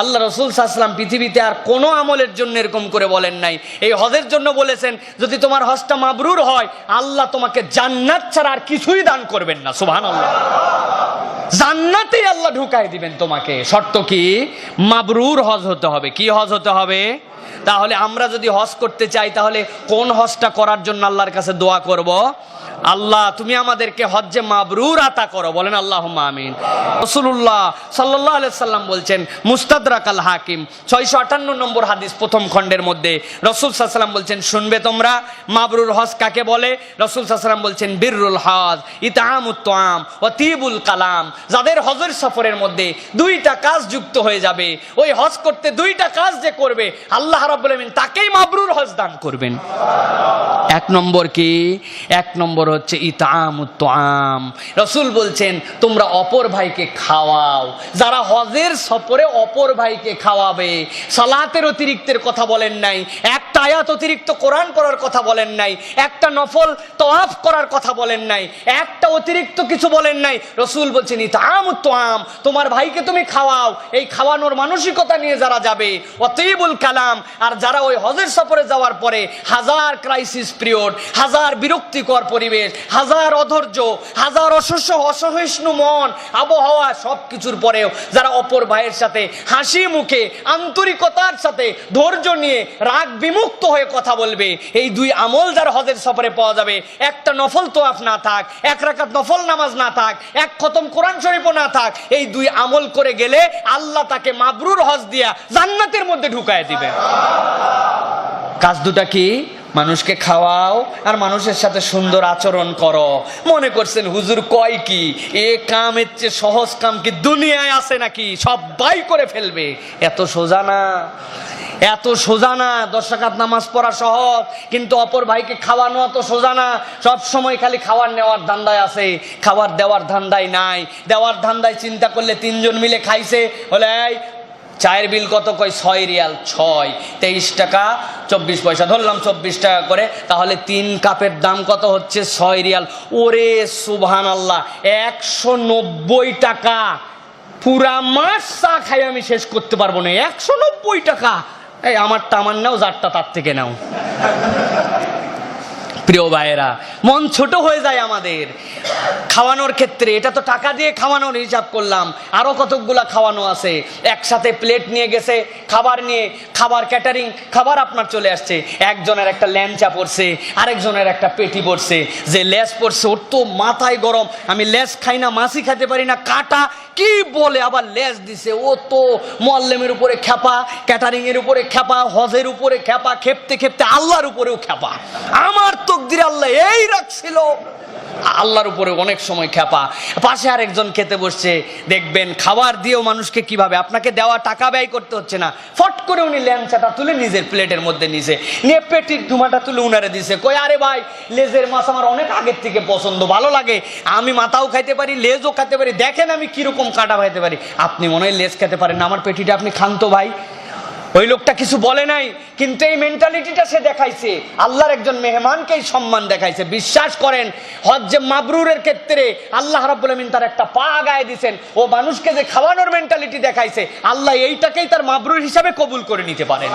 আল্লাহ রসুল সাহসালাম পৃথিবীতে আর কোনো আমলের জন্য এরকম করে বলেন নাই। এই হজের জন্য বলেছেন, যদি তোমার হজটা মাবরুর হয়, আল্লাহ তোমাকে জান্নাত ছাড়া আর কিছুই দান করবেন না। সুবহান আল্লাহ জান্নাতেই আল্লাহ ঢুকাই দিবেন তোমাকে। শর্ত কি? মাবরুর হজ হতে হবে। কি হজ হতে হবে? তাহলে আমরা যদি হজ করতে চাই, তাহলে কোন হজটা করার জন্য আল্লাহর কাছে দোয়া করব? আল্লাহ, তুমি আমাদেরকে হজ্জে মাবরুর আতা করো। বলেন আল্লাহ আমিন। রসুল্লাহ সাল্লাহ সাল্লাম বলছেন মুস্তাদরাক আল হাকিম, ছয়শো আটান্ন নম্বর হাদিস প্রথম খণ্ডের মধ্যে রসুল সাল্লাম বলছেন, শুনবে তোমরা? মাবরুর হজ কাকে বলে? রসুল সাল্লাম বলছেন বীরুল হজ ইতামুত্তাম ও তিবুল কালাম। যাদের হজের সফরের মধ্যে দুইটা কাজ যুক্ত হয়ে যাবে, ওই হজ করতে দুইটা কাজ যে করবে, আল্লাহ আমিন তাকেই মাবরুর হজ দান করবেন। এক নম্বর কি? এক নম্বর হচ্ছে ইতাম রসুল বলছেন, তোমরা অপর ভাইকে খাওয়াও। যারা হজের সফরে অপর ভাইকে খাওয়াবে, সালাতের অতিরিক্তের কথা বলেন নাই আয়াত অতিরিক্ত কোরআন করার কথা বলেন নাই, একটা নফল তোয়াফ করার কথা বলেন নাই, একটা অতিরিক্ত কিছু বলেন নাই। রসুল বলছেন ইতাম তোয়াম, তোমার ভাইকে তুমি খাওয়াও, এই খাওয়ানোর মানসিকতা নিয়ে যারা যাবে অতইবুল কালাম, আর যারা ওই হজের সফরে যাওয়ার পরে হাজার ক্রাইসিস পিরিয়ড হাজার বিরক্তিকর পরিবেশ, হাজার অধৈর্য, হাজার অসহ্য অসহিষ্ণু মন, আবহাওয়া সব কিছুর পরেও যারা অপর ভাইয়ের সাথে হাসি মুখে, আন্তরিকতার সাথে ধৈর্য নিয়ে রাগ বিমুক্ত হয়ে কথা বলবে। এই দুই আমল যার হজের সফরে পাওয়া যাবে। একটা নফল তোয়াফ না থাক, এক রাকাত নফল নামাজ না থাক, এক খতম কোরআন শরীফও না থাক, এই দুই আমল করে গেলে আল্লাহ তাকে মাবরুর হজ দিয়া জান্নাতের মধ্যে ঢুকায় দিবে। কাজ দুটা কি? মানুষকে খাওয়াও আর মানুষের সাথে সুন্দর আচরণ করো। মনে করছেন, হুজুর কয় কি? এ কামের চেয়ে সহজ কাম কি দুনিয়ায় আছে নাকি? সবাই করে ফেলবে। এত সোজা না। এত সোজা না। দশ টাকাত নামাজ পড়া সহজ, কিন্তু অপর ভাইকে খাওয়ানো এত সোজা না। সব সময় খালি খাবার নেওয়ার ধান্দায় আছে। খাবার দেওয়ার ধান্দায় নাই। দেওয়ার ধান্দায় চিন্তা করলে তিনজন মিলে খাইছে। বলে চায়ের বিল কত কয়? ছয় রিয়াল, ছয়। তেইশ টাকা, চব্বিশ পয়সা। ধরলাম চব্বিশ টাকা করে, তাহলে তিন কাপের দাম কত হচ্ছে? ছয় রিয়াল। ওরে সুবহান আল্লাহ একশো নব্বই টাকা। পুরা মাস চা খাই আমি শেষ করতে পারব না। একশো নব্বই টাকা। এই আমারটা আমার নাও যারটা তার থেকে নাও। প্রিয় ভাইয়েরা, মন ছোট হয়ে যায় আমাদের। খাওয়ানোর ক্ষেত্রে, এটা তো টাকা দিয়ে খাওয়ানোর হিসাব করলাম। আরও কতকগুলা খাওয়ানো আছে। একসাথে প্লেট নিয়ে গেছে, খাবার নিয়ে, খাবার ক্যাটারিং খাবার আপনার চলে আসছে। একজনের একটা ল্যাংচা পড়ছে আরেকজনের একটা পেটি পড়ছে যে লেস পড়ছে ওর তো মাথায় গরম। আমি লেস খাই না, মাছি খেতে পারি না, কাটা কি বলে আবার লেজ দিছে? ও তো মোয়াল্লেমের উপরে খ্যাপা ক্যাটারিং এর উপরে খ্যাপা, হজের উপরে খ্যাপা, খেপতে খেপতে আল্লাহর উপরেও খ্যাপা। আমার তকদির আল্লাহ এই রাখছিল। আল্লাহর উপরে অনেক সময় খেপা পাশে আরেকজন খেতে বসছে, দেখবেন খাবার দিয়েও মানুষকে কীভাবে, আপনাকে দেওয়া টাকা ব্যয় করতে হচ্ছে না। ফট করে উনি ল্যাংচাটা তুলে নিজের প্লেটের মধ্যে নিছে। নিয়ে পেটির ধুমাটা তুলে উনারে দিছে, কই, আরে ভাই, লেজের মাছ আমার অনেক আগের থেকে পছন্দ, ভালো লাগে। আমি মাথাও খাইতে পারি, লেজও খেতে পারি। দেখেন আমি কীরকম কাটা খাইতে পারি। আপনি মনে হয় লেজ খেতে পারেন আমার পেটিটা আপনি খান তো ভাই। ওই লোকটা কিছু বলে নাই, কিন্তু এই মেন্টালিটিটা সে দেখাইছে। আল্লাহর একজন মেহমানকেই সম্মান দেখাইছে। বিশ্বাস করেন হজ্জে মাবরুরের ক্ষেত্রে আল্লাহ রাব্বুল আমিন তার একটা পা গায়ে দিছেন, ও মানুষকে যে খাওয়ানোর মেন্টালিটি দেখাইছে, আল্লাহ এইটাকেই তার মাবরুর হিসাবে কবুল করে নিতে পারেন।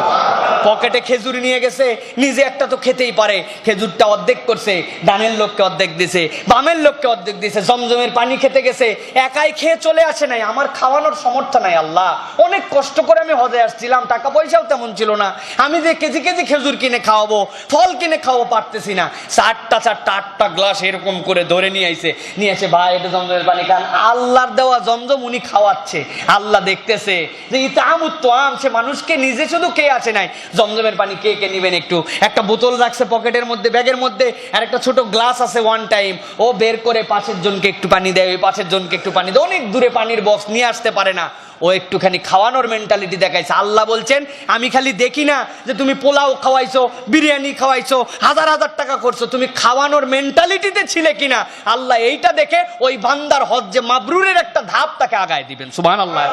পকেটে খেজুর নিয়ে গেছে, নিজে একটা তো খেতেই পারে। খেজুরটা অর্ধেক করছে, ডানের লোককে অর্ধেক দিছে, বামের লোককে অর্ধেক দিছে, জমজমের পানি খেতে গেছে, একাই খেয়ে চলে আসে নাই, আমার খাওয়ানোর সামর্থ্য নাই আল্লাহ। অনেক কষ্ট করে আমি হজে আসছিলাম, টাকা পয়সাও তেমন ছিল না। আমি যে কেজি কেজি খেজুর কিনে খাওয়াবো, ফল কিনে খাওয়াবো পারতেছি না। চারটা চারটা, আটটা গ্লাস এরকম করে ধরে নিয়ে আইছে। নিয়ে এসে, ভাই, এটা জমজমের পানি খান। আল্লাহর দেওয়া জমজম উনি খাওয়াচ্ছে। আল্লাহ দেখতেছে যে, ইতাম উত্তম সে মানুষকে নিজে শুধু কে আছে নাই। জমজমের পানি কে কে নিবেন একটু? একটা বোতল রাখছে পকেটের মধ্যে, ব্যাগের মধ্যে, আর একটা ছোট গ্লাস আছে ওয়ান টাইম ও বের করে পাশের জনকে একটু পানি দেয়, ওই পাশের জনকে একটু পানি দেয়। অনেক দূরে পানির বক্স নিয়ে আসতে পারে না। ও একটুখানি খাওয়ানোর মেন্টালিটি দেখাইছে। আল্লাহ বলছেন, আমি খালি দেখি না যে তুমি পোলাও খাওয়াইছো, বিরিয়ানি খাওয়াইছো, হাজার হাজার টাকা করছ, তুমি খাওয়ানোর মেন্টালিটিতে ছিলে কিনা? আল্লাহ এইটা দেখে ওই বান্দার হজ্জে মাবরুরের একটা ধাপ তাকে আগায় দিবেন। সুবাহ আল্লাহ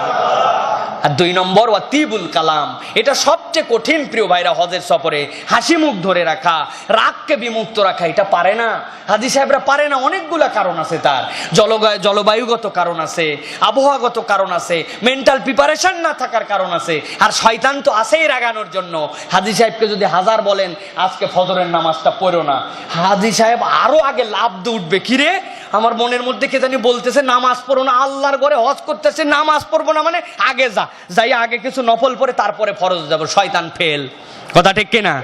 আর দুই নম্বর, ওয়া তিবুল কালাম। এটা সবচেয়ে কঠিন প্রিয় ভাইরা হজের সফরে, হাসি মুখ ধরে রাখা, রাগকে বিমুক্ত রাখা, এটা পারে না। হাজি সাহেবরা পারে না, অনেকগুলা কারণ আছে তার। জলবায়ু জলবায়ুগত কারণ আছে, আবহাওয়াগত কারণ আছে মেন্টাল প্রিপারেশন না থাকার কারণ আছে, আর শয়তান তো আছেই রাগানোর জন্য। হাজি সাহেবকে যদি হাজার বলেন, আজকে ফজরের নামাজটা পড়ো না। হাজি সাহেব আরও আগে লাভ দিয়ে উঠবে কিরে আমার মনের মধ্যে কে জানি বলতেছে, নামাজ পড়ো না, আল্লাহর ঘরে হজ করতেছে, নামাজ পড়ব না মানে আগে যা, যাই আগে কিছু নফল পরে তারপরে ফরজ যাব, শয়তান ফেল কথা ঠিক কিনা?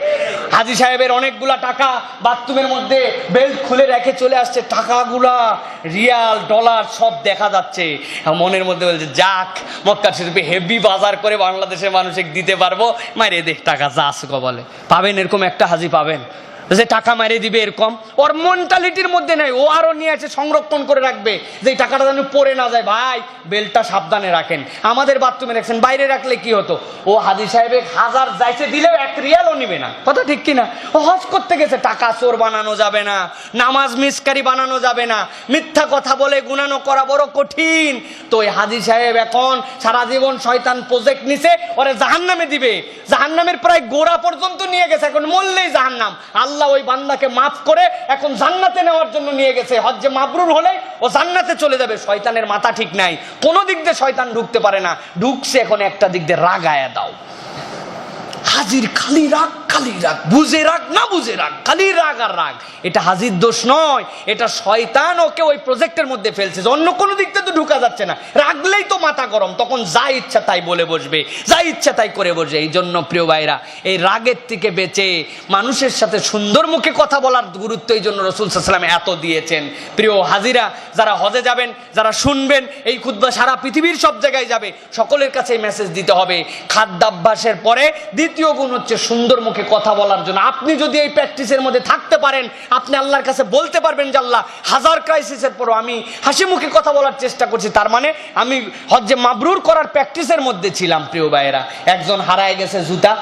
হাজি সাহেবের অনেকগুলা টাকা বাথরুমের মধ্যে বেল্ট খুলে রেখে চলে আসছে, টাকাগুলা, রিয়াল, ডলার সব দেখা যাচ্ছে। মনের মধ্যে বলছে, যাক মক্কা শরীফে হেভি বাজার করে বাংলাদেশের মানুষকে দিতে পারব মারে দেখ, টাকা যা আসুক বলে পাবেন এরকম একটা হাজি, পাবেন। যে টাকা মারিয়ে দিবে এরকম। ওর মেন্টালিটির মধ্যে নেই, ও আরও নিয়ে আছে সংরক্ষণ করে রাখবে, যে টাকাটা যেন পড়ে না যায়। ভাই, বেলটা সাবধানে রাখেন। আমাদের বাথরুমে রাখছেন বাইরে রাখলে কি হতো? ও হাজি সাহেবে হাজার যাইছে দিলেও এক রিয়ালও নিবে না। কথা ঠিক কিনা? ও হজ করতে গেছে, টাকা চোর বানানো যাবে না, নামাজ মিসকারি বানানো যাবে না, মিথ্যা কথা বলে গুনানো করা বড় কঠিন। তো ওই হাজি সাহেব এখন সারা জীবন শয়তান প্রজেক্ট নিছে, ওরে জাহান্নামে দিবে। জাহান্নামের প্রায় গোড়া পর্যন্ত নিয়ে গেছে, এখন মরলেই জাহান্নাম। আল্লাহ ওই বান্দাকে মাফ করে এখন জান্নাতে নেওয়ার জন্য নিয়ে গেছে। হজ্জে মাবরুর হলে ও জান্নাতে চলে যাবে। শয়তানের মাথা ঠিক নাই। কোনো দিক দিয়ে শয়তান ঢুকতে পারে না। ঢুকছে এখন একটা দিক দিয়ে রাগায়া দাও। হাজির খালি রাগ। খালি রাগ, বুঝে রাগ না বুঝে রাগ, খালি রাগ আর রাগ। এটা হাজির দোষ নয়, এটা শয়তান ওকে ওই প্রজেক্টের মধ্যে ফেলছে অন্য কোনো দিক থেকে তো ঢুকা যাচ্ছে না। রাগলেই তো মাথা গরম, তখন যা ইচ্ছা তাই বলে বসবে, যা ইচ্ছা তাই করে বসবে। এই জন্য প্রিয় ভাইরা, এই রাগের থেকে বেঁচে মানুষের সাথে সুন্দর মুখে কথা বলার গুরুত্ব এই জন্য রসুল সাল্লাম এত দিয়েছেন। প্রিয় হাজিরা, যারা হজে যাবেন, যারা শুনবেন, এই খুদ্া সারা পৃথিবীর সব জায়গায় যাবে, সকলের কাছে মেসেজ দিতে হবে। খাদ্যাভ্যাসের পরে দ্বিতীয় গুণ হচ্ছে সুন্দর মুখে কথা বলার জন্য। আপনি যদি এই প্র্যাকটিসের মধ্যে থাকতে পারেন, আপনি আল্লাহর কাছে বলতে পারবেন যে আল্লাহ, হাজার ক্রাইসিসের পরও আমি হাসি মুখে কথা বলার চেষ্টা করছি। তার মানে আমি হজ্জে মাবরুর করার প্র্যাকটিসের মধ্যে ছিলাম, প্রিয় ভাইয়েরা। একজন হারায় গেছে জুতা,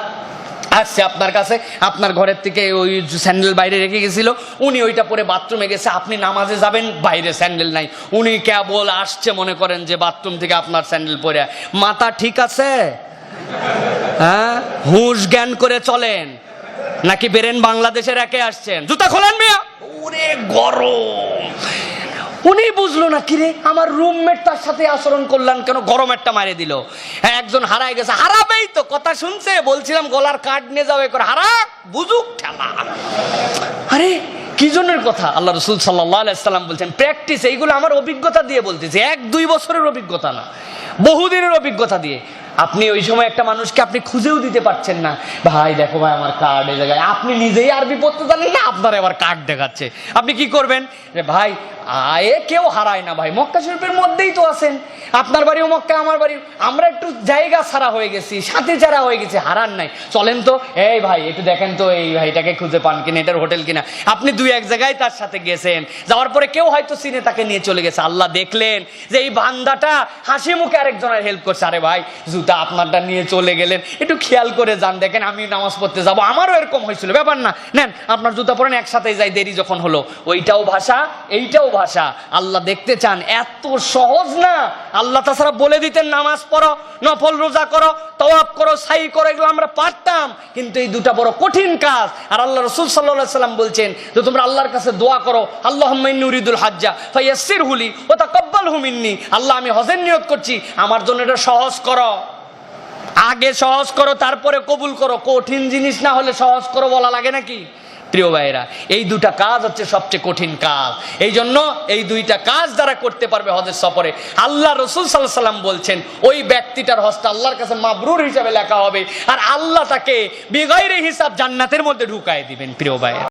আসছে আপনার কাছে, আপনার ঘরের থেকে ওই স্যান্ডেল বাইরে রেখে গেছিল। উনি ওইটা পরে বাথরুমে গেছে, আপনি নামাজে যাবেন, বাইরে স্যান্ডেল নাই। উনি কেবল আসছে, মনে করেন যে বাথরুম থেকে আপনার স্যান্ডেল পরে মাথা ঠিক আছে? হ্যাঁ? হুঁশ জ্ঞান করে চলেন। নাকি বেরেন বাংলাদেশের একে আসছেন? জুতা খোলেন মিয়া। ওরে গরম। উনি বুঝলো না কিরে আমার রুমমেট তার সাথে আচরণ করলাম কেন? গরম একটা মারে দিল। হ্যাঁ একজন হারায় গেছে। হারাবেই তো কথা শুনছে? বলছিলাম গলার কাঠ নিয়ে যাবে করে। হারা বুঝুক ঠেলা। আরে কি জনের কথা? আল্লাহ রসুল সাল্লাম বলছেন প্র্যাকটিস এইগুলো আমার অভিজ্ঞতা দিয়ে বলতেছে। এক দুই বছরের অভিজ্ঞতা না। বহুদিনের অভিজ্ঞতা দিয়ে। আপনি ওই সময় একটা মানুষকে আপনি খুঁজেও দিতে পারছেন না। ভাই, দেখো ভাই, আমার কার্ড এই জায়গায়। আপনি নিজেই আরবি পড়তে জানেন না? আপনার আবার কার্ড দেখাচ্ছে। আপনি কি করবেন? ভাই আয়ে কেউ হারায় না ভাই। মক্কা শরীফের মধ্যেই তো আছেন। আপনার বাড়িও মক্কা, আমার বাড়ি আমরা একটু জায়গা ছাড়া হয়ে গেছি, সাথে ছাড়া হয়ে গেছি, হারান নাই। চলেন তো, এই ভাই, একটু দেখেন তো এই ভাইটাকে খুঁজে পান কিনা, এটার হোটেল কিনা। আপনি দুই এক জায়গায় তার সাথে গেছেন। যাওয়ার পরে কেউ হয়তো সিনে তাকে নিয়ে চলে গেছে। আল্লাহ দেখলেন যে এই বান্দাটা হাসি মুখে আরেকজনের হেল্প করছে। আরে ভাই, জুতা আপনারটা নিয়ে চলে গেলেন। একটু খেয়াল করে যান। দেখেন আমি নামাজ পড়তে যাব। আমারও এরকম হয়েছিল। ব্যাপার না। নেন, আপনার জুতা পরেন একসাথে যাই। দেরি যখন হলো। ওইটাও ভাষা, এইটাও ভাষা আল্লাহ দেখতে চান। এত সহজ না? আল্লাহ তাছাড়া বলে দিতেন, নামাজ পড়ো, নফল রোজা করো, তওয়াব করো, সাই করো, এগুলো আমরা পারতাম। কিন্তু এই দুটা বড় কঠিন কাজ। আর আল্লাহ রসুল সাল্লাহ সাল্লাম বলছেন যে, তোমরা আল্লাহর কাছে দোয়া করো আল্লাহ নুরিদুল হাজ্জা ফাইয়াসির হুলি ও তা কব্বাল হুমিন্নি আল্লাহ, আমি হজের নিয়ত করছি, আমার জন্য এটা সহজ করো। আগে সহজ করো, তারপরে কবুল করো। কঠিন জিনিস না হলে সহজ করো বলা লাগে নাকি? প্রিয় ভাইরা এই দুটা কাজ হচ্ছে সবচেয়ে কঠিন কাজ। এই জন্য এই দুইটা কাজ দ্বারা করতে পারবে হজের সফরে, আল্লাহ রসুল সাল্লাহ সাল্লাম বলছেন, ওই ব্যক্তিটার হজটা আল্লাহর কাছে মাবরুর হিসাবে লেখা হবে, আর আল্লাহ তাকে বেগৈরে হিসাব জান্নাতের মধ্যে ঢুকায় দিবেন, প্রিয় ভাইরা